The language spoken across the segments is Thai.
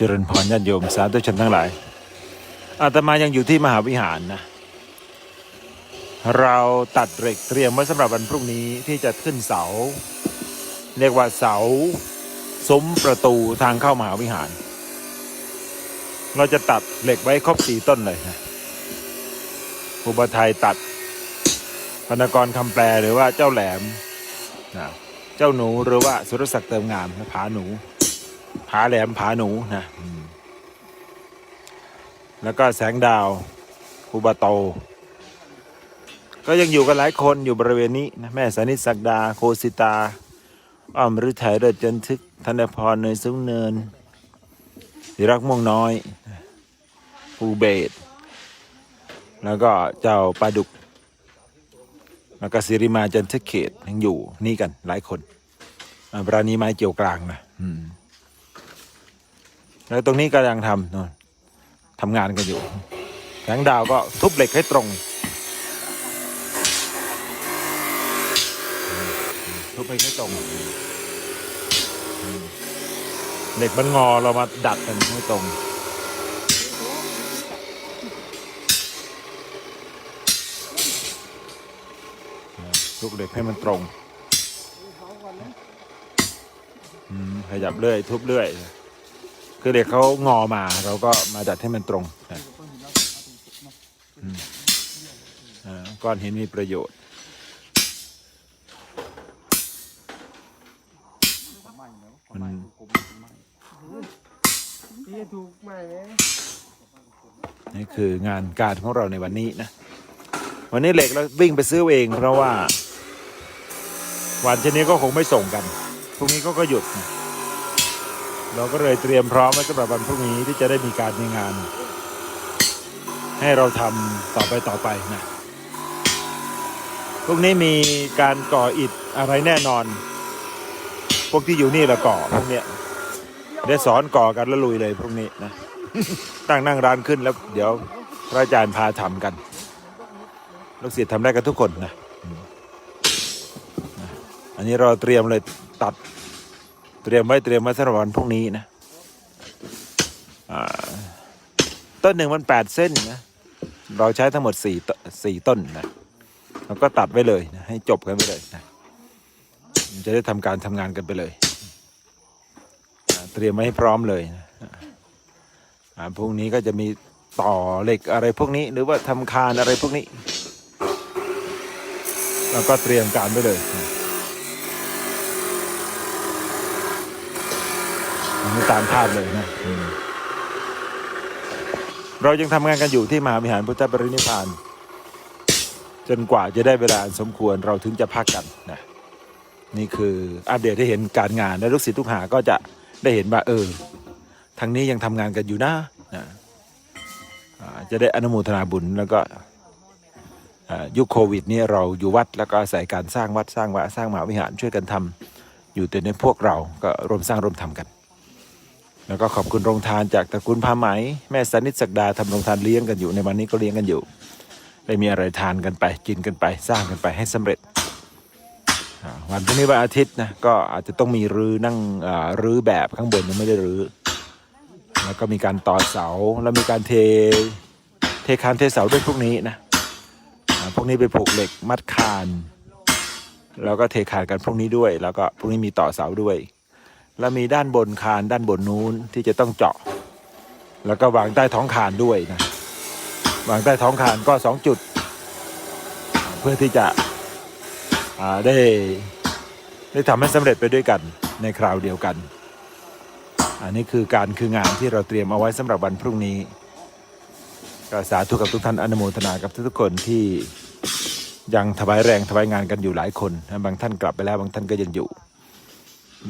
เจริญพรญาติโยมสาธุชนทั้งหลาย อาตมายังอยู่ที่มหาวิหารนะ เราตัดเหล็กเตรียมไว้สำหรับวันพรุ่งนี้ที่จะขึ้นเสา เรียกว่าเสาซุ้มประตูทางเข้ามหาวิหาร เราจะตัดเหล็กไว้ครบสี่ต้นเลยนะอุปไทยตัดพนกรคำแปลหรือว่าเจ้าแหลมนะเจ้าหนูหรือว่าสุรศักดิ์เติมงามนะผาหนู ผาแหลมผาหนูนะแล้วก็แสงดาวภูบาโต ก็ยังอยู่กันหลายคนอยู่บริเวณนี้นะแม่สานิศักดา โคสิตา อ้อมฤทัยเดิดจันทึกธนพรเนยซุ้งเนินศิรักม่วงน้อยภูเบศแล้วก็เจ้าปลาดุก แล้วก็สิริมาจันทึกเขตยังอยู่นี่กันหลายคนอ่าราณีไม้เกี่ยวกลางนะอืม แล้วตรงนี้ก็ยังทำนนทำงานกันอยู่แสงดาวก็ทุบเหล็กให้ตรง ทุบเหล็กให้ตรงเหล็กมันงอเรามาดัดกันให้ตรงทุบเหล็กให้มันตรงขยับเรื่อย ทุบเรื่อย คือเด็กเขางอมาเราก็มาดัดให้มันตรงนะก้อนหินมีประโยชน์มันนี่คืองานการของเราในวันนี้นะ วันนี้เหล็กเราวิ่งไปซื้อเองเพราะว่า วันชนี้ก็คงไม่ส่งกันพรุ่งนี้ก็ก็หยุดนะ เราก็เลยเตรียมพร้อมไว้สำหรับวันพรุ่งนี้ที่จะได้มีการมีงาน ให้เราทำต่อไปต่อไปนะพรุ่งนี้มีการก่ออิฐอะไรแน่นอน พวกที่อยู่นี่ละก่อพวกเนี้ยได้สอนก่อกันแล้วลุยเลยพรุ่งนี้นะตั้งนั่งร้านขึ้นแล้ว เดี๋ยวพระอาจารย์พาทำกันลูกศิษย์ทำได้กันทุกคนนะอันนี้เราเตรียมเลยตัด เตรียมไว้เตรียมไว้สำหรับวันพรุ่งนี้นะต้นหนึ่งมันแปดเส้นนะเราใช้ทั้งหมดสี่ตสี่ต้นนะเราก็ตัดไว้เลยนะให้จบกันไปเลยนะจะได้ทำการทำงานกันไปเลย เตรียมไว้ให้พร้อมเลยนะอ่าพวกนี้ก็จะมีต่อเหล็กอะไรพวกนี้ หรือว่าทำคานอะไรพวกนี้เราก็เตรียมการไว้เลยอัน นี้ตามภาพเลยนะเรายังทำงานกันอยู่ที่มหาวิหารพุทธปรินิพาน จนกว่าจะได้เวลาสมควรเราถึงจะพักกันนะนี่คืออัปเดตให้เห็นการงานและลูกศิษย์ลูกหาก็จะได้เห็นว่าเออทางนี้ยังทำงานกันอยู่นะนะจะได้อนุโมทนาบุญแล้วก็ยุคโควิดนี้เราอยู่วัดแล้วก็อาศัยการสร้างวัดสร้างวาสร้างมหาวิหารช่วยกันทำอยู่แต่ในพวกเราก็ร่วมสร้างร่วมทำกัน แล้วก็ขอบคุณโรงทานจากตระกูลพาไหม แม่สนิทศักดาทำโรงทานเลี้ยงกันอยู่ในวันนี้ก็เลี้ยงกันอยู่ ได้มีอะไรทานกันไป กินกันไป สร้างกันไปให้สำเร็จ วันพรุ่งนี้วันอาทิตย์นะก็อาจจะต้องมีรื้อนั่งรื้อแบบข้างบนยังไม่ได้รื้อแล้วก็มีการต่อเสาแล้วมีการเทเทคานเทเสาด้วยพวกนี้นะพวกนี้ไปผูกเหล็กมัดคาน แล้วก็เทคานกันพวกนี้ด้วย แล้วก็พวกนี้มีต่อเสาด้วย แล้วมีด้านบนคานด้านบนนู้นที่จะต้องเจาะ แล้วก็วางใต้ท้องคานด้วยนะ วางใต้ท้องคานก็สองจุด เพื่อที่จะได้ได้ทำให้สำเร็จไปด้วยกันในคราวเดียวกัน อันนี้คือการคืองานที่เราเตรียมเอาไว้สำหรับวันพรุ่งนี้ก็สาธุกับทุกท่านอนุโมทนากับทุกคนที่ยังถวายแรงถวายงานกันอยู่หลายคนนะบางท่านกลับไปแล้วบางท่านก็ยังอยู่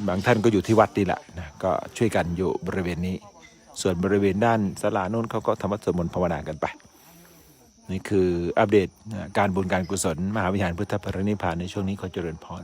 บางท่านก็อยู่ที่วัดนี่แหละนะก็ช่วยกันอยู่บริเวณนี้ ส่วนบริเวณด้านสลาโน้นเขาก็ทำวัดสวดมนต์ภาวนากันไป นี่คืออัปเดตการบุญการกุศล มหาวิหารพุทธปรินิพพานในช่วงนี้ขอเจริญพร